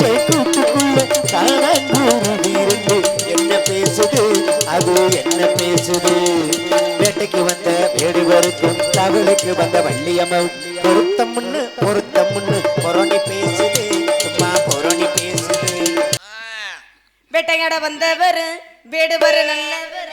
வார்த்தை கூட்டுக்குள்ள காணாங்குருவி இருந்து என்ன பேசுது? அது என்ன பேசுது? வேட்டைக்கு வந்த வேடுவருக்கும் தவளுக்கு வந்த வள்ளியம்மா நல்லவர்.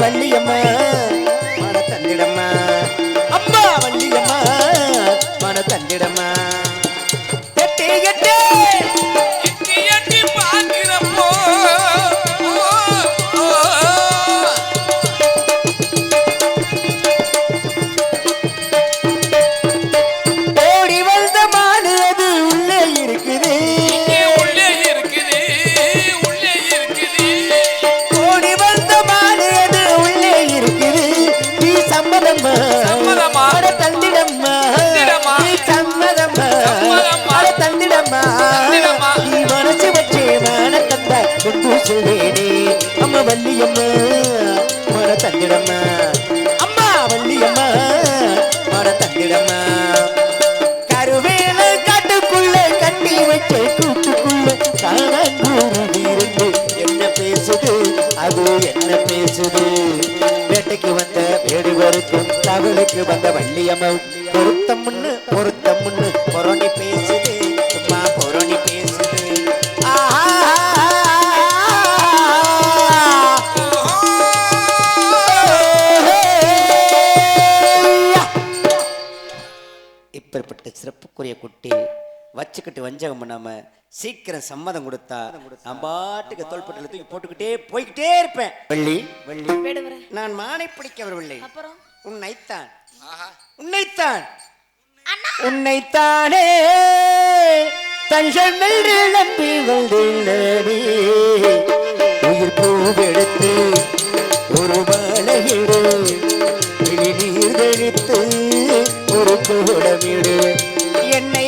வள்ளியம்மா. வருது வேட்டைக்கு வந்த வேடி வருக்கும் தவளுக்கு வந்த வள்ளியம்மா பொருத்தம் முன்னு பொறணி பேசுது. சும்மா பொறணி பேசுது. இப்பேற்பட்ட சிறப்புக்குரிய குட்டி வச்சுக்கிட்டு வஞ்சகம் பண்ணாமல் சீக்கிரம் சம்மதம் கொடுத்தா நான் பாட்டுக்கு தோள்பட்டில் தூக்கி போட்டுக்கிட்டே போய்கிட்டே இருப்பேன். வள்ளி. வெள்ளி. நான் மானை பிடிக்க வரவில்லை உன்னைத்தான். உன்னைத்தான். உன்னைத்தானே. தஞ்சமில் ஒரு வாழகிடு வெளிநீர் தெளித்து ஒரு கூடமிடு. என்னை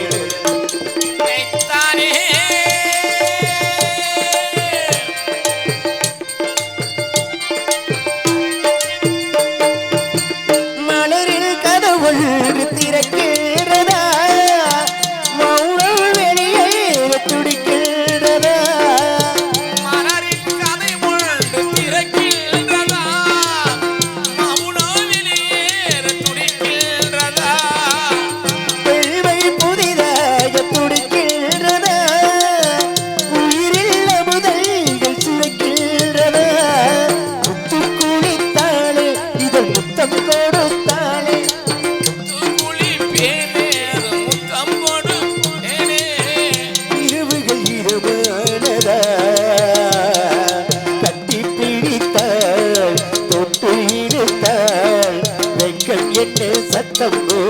segundo